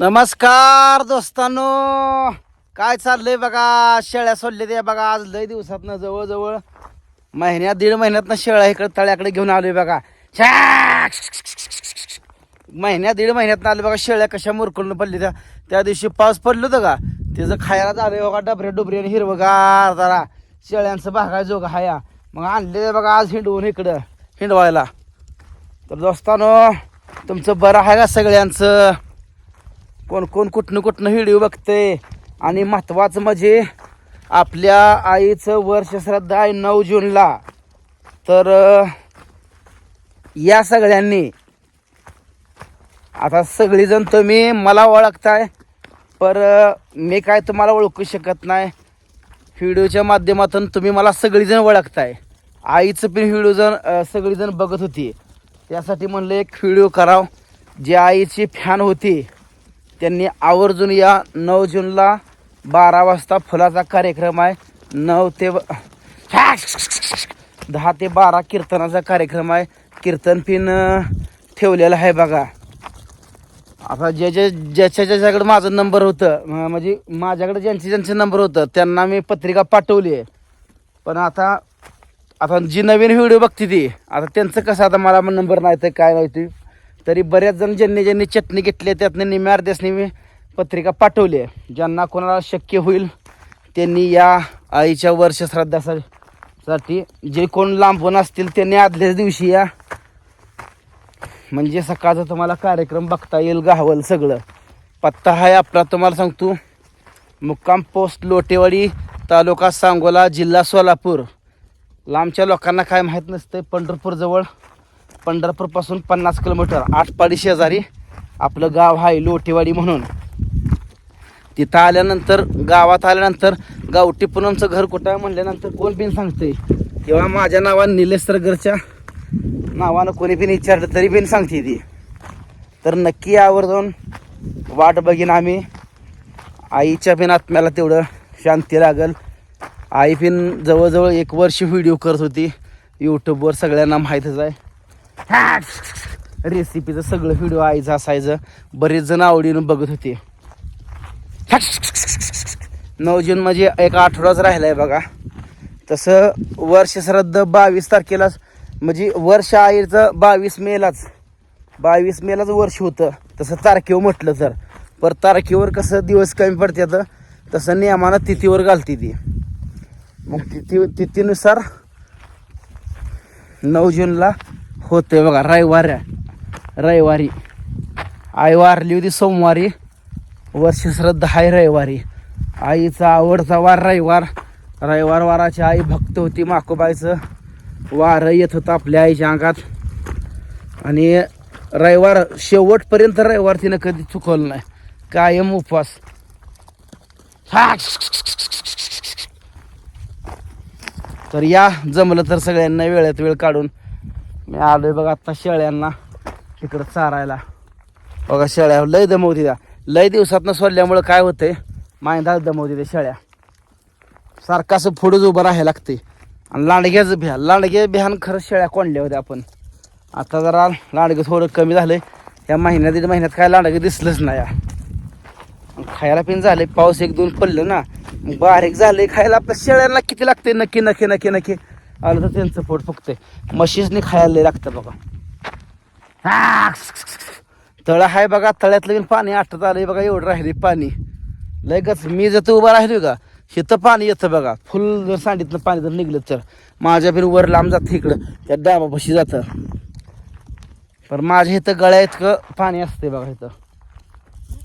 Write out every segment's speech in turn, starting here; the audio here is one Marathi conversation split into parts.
नमस्कार दोस्तांनो. काय चाललंय बघा? शेळ्या सोडले ते बघा. आज लय दिवसात ना जवळजवळ महिन्यात दीड महिन्यात ना शेळ्या इकडे तळ्याकडे घेऊन आलोय बघा. महिन्यात दीड महिन्यात आले बघा. शेळ्या कशा मुरकळून पडली त्या. त्या दिवशी पाऊस पडलं होतं का? त्याचं खायला झालंय बघा. डबरे डुबरे आणि हिरवगार जरा शेळ्यांचं भागाय जोग हाया. मग आणले बघा आज हिंडवून इकडं हिंडवायला. तर दोस्तानो तुमचं बरं आहे का सगळ्यांचं? कोण कोण कुठनं कुठनं व्हिडिओ बघतंय. आणि महत्त्वाचं म्हणजे आपल्या आईचं वर्ष श्रद्धा आहे नऊ जूनला. तर या सगळ्यांनी आता सगळीजण तुम्ही मला ओळखताय पर मी काय तुम्हाला ओळखू शकत नाही. व्हिडिओच्या माध्यमातून तुम्ही मला सगळीजण ओळखताय. आईचं पण व्हिडिओ जण सगळीजण बघत होती. त्यासाठी म्हणलं एक व्हिडिओ कराव जे आईची फॅन होती. त्यांनी आवर्जून या नऊ जूनला बारा वाजता फुलाचा कार्यक्रम आहे. नऊ ते ब- दहा ते बारा कीर्तनाचा कार्यक्रम आहे. कीर्तन पिन ठेवलेला आहे बघा. आता जे जे ज्याच्या ज्याच्याकडे माझं नंबर होतं म्हणजे माझ्याकडे ज्यांचे ज्यांचे नंबर होतं त्यांना मी पत्रिका पाठवली आहे. पण आता आता जी नवीन व्हिडिओ बघते ती आता त्यांचं कसं आता मला नंबर नाही तर काय नाही तरी बऱ्याच जण ज्यांनी ज्यांनी चटणी घेतली आहे, त्यातनं निम्या अर्ध्यासनी मी पत्रिका पाठवली आहे. ज्यांना कोणाला शक्य होईल त्यांनी या आईच्या वर्षश्राद्धासाठी जे कोण लांबून असतील त्यांनी आदल्याच दिवशी या. म्हणजे सकाळचा तुम्हाला कार्यक्रम बघता येईल गावल सगळं. पत्ता आहे आपला तुम्हाला सांगतो. मुक्काम पोस्ट लोटेवाडी तालुका सांगोला जिल्हा सोलापूर. लांबच्या लोकांना काय माहीत नसतं पंढरपूरजवळ पंढरपूरपासून पन्नास किलोमीटर आठपाडी शेजारी आपलं गाव आहे लोटेवाडी म्हणून. तिथं आल्यानंतर गावात आल्यानंतर गावठी पूनमचं घर कुठं आहे म्हणल्यानंतर कोण बिन सांगते किंवा माझ्या नावानं निलेश सरगरच्या नावानं कोणी बिन विचारलं तरी बिन सांगते ती. तर नक्की यावर जाऊन वाट बघीन आम्ही. आईच्या बिन आत्म्याला तेवढं शांती लागल. आई बिन जवळजवळ एक वर्ष व्हिडिओ करत होती. यूट्यूबवर सगळ्यांना माहीतच आहे. रेसिपीचं सगळं व्हिडिओ आईचं असायचं. बरेच जण आवडीनं बघत होते. नऊ जून म्हणजे एक आठवडाच राहिला आहे बघा. तसं वर्ष श्रद्ध बावीस तारखेलाच म्हणजे वर्ष आईचं बावीस मेलाच. बावीस मेलाच वर्ष होतं. तसं तारखेवर म्हटलं तर. पर तारखेवर कसं दिवस कमी पडतात तसं नियमानं तिथीवर घालते ती. मग तिथी तिथीनुसार नऊ जूनला होते बघा रविवार रविवारी. आई वारली होती सोमवारी. वर्ष श्रद्धा आहे रविवारी. आईचा आवडता वार रविवार. रविवार वाराची आई भक्त होती माकोबाईचं. वार येत होतं आपल्या आईच्या अंगात. आणि रविवार शेवटपर्यंत रविवार तिनं कधी चुकवलं नाही. कायम उपवास. तर या जमलं तर सगळ्यांना वेळेत वेळ काढून मी आलोय बघा आता शेळ्यांना तिकडं चारायला. बघा शेळ्या लय दमवती त्या. लय दिवसातनं सोडल्यामुळं काय होतंय? मायंदा दमवती त्या शेळ्या. सारखं असं पुढंच उभं राहायला लागते आणि लांडग्याचं भ्या लांडगे भ्यान खरंच शेळ्या कोंडल्या होत्या आपण. आता जरा लांडगं थोडं कमी झालंय. या महिन्यात दीड महिन्यात काय लांडगं दिसलंच नाही या. खायला पिन झाले पाऊस एक दोन पडलं ना. बारीक झाले खायला. आपल्या शेळ्यांना किती लागते नक्की नक्की नक्की नक्की. आलं तर त्यांचं पोट फुगते म्हशीजनी खायला लय लागतं बघा. तळ आहे बघा तळ्यातलं पाणी आटत आलंय बघा एवढं राहिले पाणी. लगेच मी जर उभा राहिलो का शेतं पाणी येतं बघा. फुल जर सांडीतलं पाणी जर निघलं तर. माझ्या बिन वर लांब जातं इकडं त्या डाबापाशी जातं. पण माझ्या इथं गळ्या इतकं पाणी असते बघा इथं.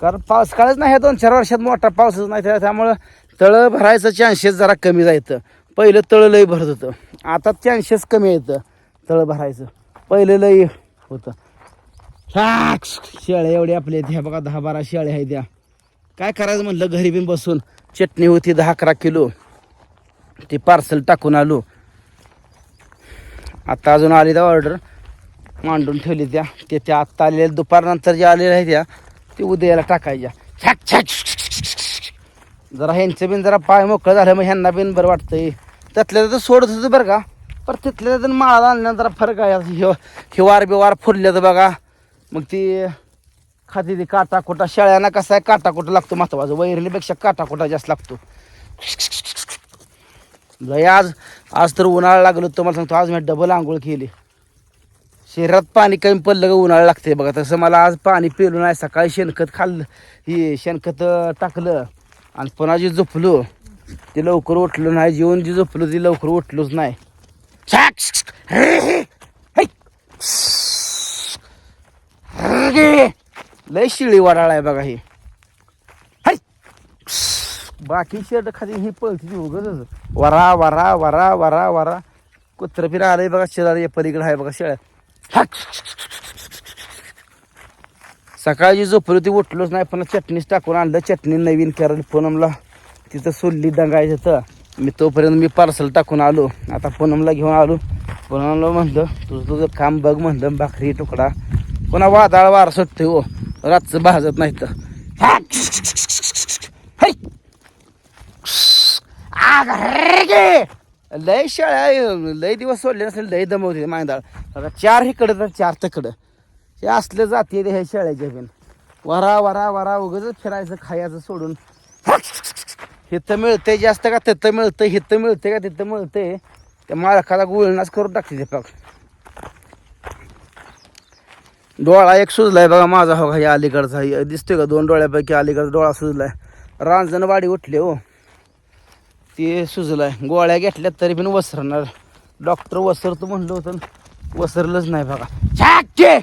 कारण पाऊस काळच नाही दोन चार वर्षात मोठा पाऊसच नाही त्यामुळं तळं भरायचं चान्सेस जरा कमी जायचं. पहिलं तळ लई भरत होतं. आता चान्सेस कमी येतं तळ भरायचं. पहिलं लई होतं. ह्याक! शेळ्या एवढ्या आपल्या द्या बघा दहा बारा शेळ्या आहेत त्या. काय करायचं म्हणलं घरी बी बसून चटणी होती दहा अकरा किलो. ती पार्सल टाकून आलो. आता अजून आली त्या ऑर्डर मांडून ठेवली त्या. ते त्या आत्ता आलेल्या दुपारनंतर ज्या आलेल्या आहेत त्या ते उद्याला टाकायच्या. छॅक छॅक जरा ह्यांचं बिन जरा पाय मोकळं झालं मग ह्यांना बिन बरं वाटतंय. त्यातल्या तर सोडत होतं बरं का? पर तिथल्या तर माळा आणल्या जरा फरक आहे. ह्यो हिवार बिवार फुरले तर बघा. मग ती खाती ती काटाकोटा शेळ्यांना कसा आहे? काटाकोटा लागतो महत्वाचं. वैरणीपेक्षा काटाकोटा जास्त लागतो. आज आज तर उन्हाळा लागलो तुम्हाला सांगतो. आज मी डबल आंघोळ केली. शरीरात पाणी कमी पडलं का उन्हाळा लागते बघा. तसं मला आज पाणी पिलं नाही. सकाळी शेणखत खाल्लं ही शेणखत टाकलं. आणि पुन्हा जे झोपलो ते लवकर उठलं नाही. जेवण जे झोपलो ते लवकर उठलोच नाही. लय शिळी वडाळ आहे बघा हे. बाकी शर्ट खाली ही पळती ती उगच वरा वरा वरा वरा वरा. कुत्र फिरा आलंय बघा शेजारी पलीकडे आहे बघा शेळ्या सकाळची झोपली ती उठलोच नाही पण चटणीच टाकून आणलं. चटणी नवीन करायला पूनमला. तिथं सोडली दंगायचं तर मी तोपर्यंत मी पार्सल टाकून आलो. आता पूनमला घेऊन आलो. पूनमला म्हणलं तुझं तुझं काम बघ म्हणलं भाकरी तुकडा. पुन्हा वादळ वार सुटते हो. रातचं भाजत नाही तर. लय शाळा लय दिवस सोडले नसेल लय दमवते मांदाळ आता चार इकडं तर चार तिकडं. हे असलं जाते रे ह्या शेळ्याच्या बिन वरा वरा वरा उगच फिरायचं खायचं सोडून. हिथं मिळतंय जास्त का तिथं मिळतंय हिथं मिळतंय का तिथं मिळतंय. त्या मालकाला गुळणाच करून टाकते ते पाक. डोळा एक सुजलाय बघा माझा हो या अलीकडचा. हे दिसतोय का दोन डोळ्यापैकी अलीकडचा डोळा सुजलाय. रांजणवाडी उठले हो. ते सुजलाय. गोळ्या घेतल्या तरी पण वसरणार. डॉक्टर वसरतो म्हणलं होतं वसरलंच नाही बघा. छाके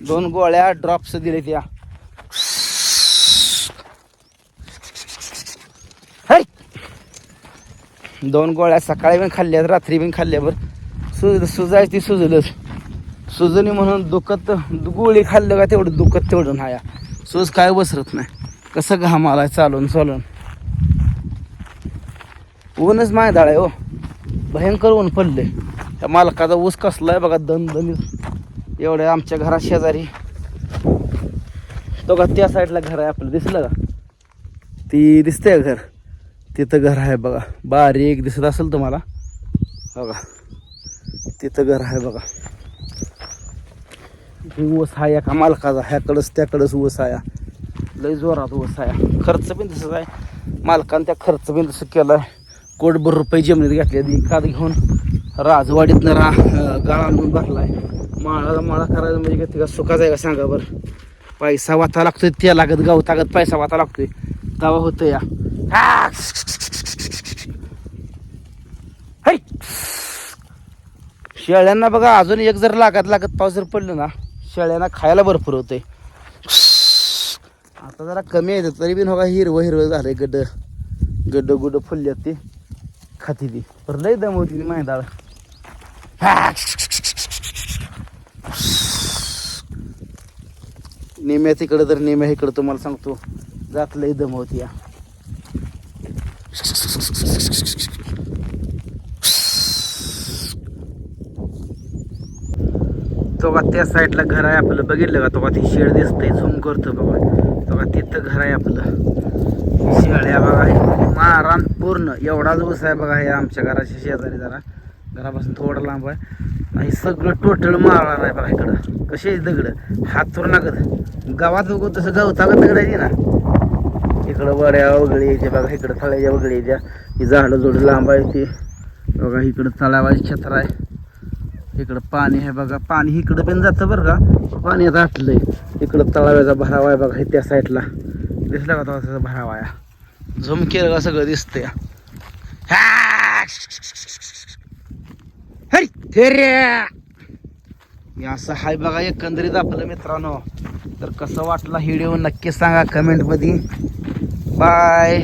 दोन गोळ्या ड्रॉप्स दिले त्या दोन गोळ्या सकाळी पण खाल्ल्या रात्री पण खाल्ल्यावर सुज सुजायची ती सुजलंच. सुजनी म्हणून दुखत गोळी खाल्लं का तेवढं दुखत तेवढं नाही सुज काय बसरत नाही. कसं घामाला चालून चालून. ऊनच माय आहे हो. भयंकर ऊन पडले त्या मालकाचा ऊस कसलाय बघा दन दन एवढ्या आमच्या घरा शेजारी. तो का त्या साईडला घर आहे आपलं. दिसलं का? ती दिसते घर? तिथं घर आहे बघा. बारीक दिसत असेल तुम्हाला. बघा. तिथं घर आहे बघा. हे ऊस आहे एका मालकाचा. ह्याकडंच त्याकडंच ऊस आया लय जोरात ऊस आहे. खर्च पण तसंच आहे. मालकानं त्या खर्च पण तसं केलाय. कोटभर रुपये जमिनीत घेतले एखाद घेऊन राजवाडीतनं रा अं, गाळा आणून भरलाय. माळाला माळा करायला म्हणजे का तिला सुखाच आहे का सांगा बरं. पैसा वाता लागतोय त्या लागत गाव तागत पैसा वाता लागतोय. तवा होतो या. शेळ्यांना बघा अजून एक जर लागत लागत पाऊस जर पडलं ना शेळ्यांना खायला भरपूर होतंय. आता जरा कमी आहे तरी बी बघा हिरवं हिरवं झालंय गड्ड. गड्ड गुड्ड फुलल्यात ते. खाती ती. पर लय दमवती ती नेम्या तिकडं तर नेम्या इकडं तुम्हाला सांगतो. जात लय दमवती या. तो का त्या साईडला घर आहे आपलं. बघितलं का? तो बा ती शेड दिसतंय. झूम करतो बाबा तो बा तिथं घर आहे आपलं. शेळ्या बघा मारान पूर्ण. एवढाच ऊस आहे बघा हे आमच्या घराच्या शेजारी जरा. घरापासून थोडं लांब आहे. आणि सगळं टोटल मारणार आहे बघा इकडं. कसे आहे दगड? हात थोडं नागत गावात बघू तसं गवताला तगडायची ना. इकडं वड्या वगैरे यायच्या बघा इकडं तळ्याच्या वगैरे यायच्या ही झाडं जोड लांब आहे ती. बघा इकडं तलावाची छत्र आहे. इकडं पाणी आहे बघा. पाणी इकडं पण जातं बरं का. पाणी आता आटलंय. इकडं तळाव्याचा भरावा आहे बघा हे त्या साईडला. दिसला का तो त्याचा भरावा आहे? झुम केलं का सगळं दिसतंय. हरी! असं हाय बघा एकंदरीत आपलं मित्रांनो. तर कसं वाटलं व्हिडिओ नक्की सांगा कमेंटमध्ये बाय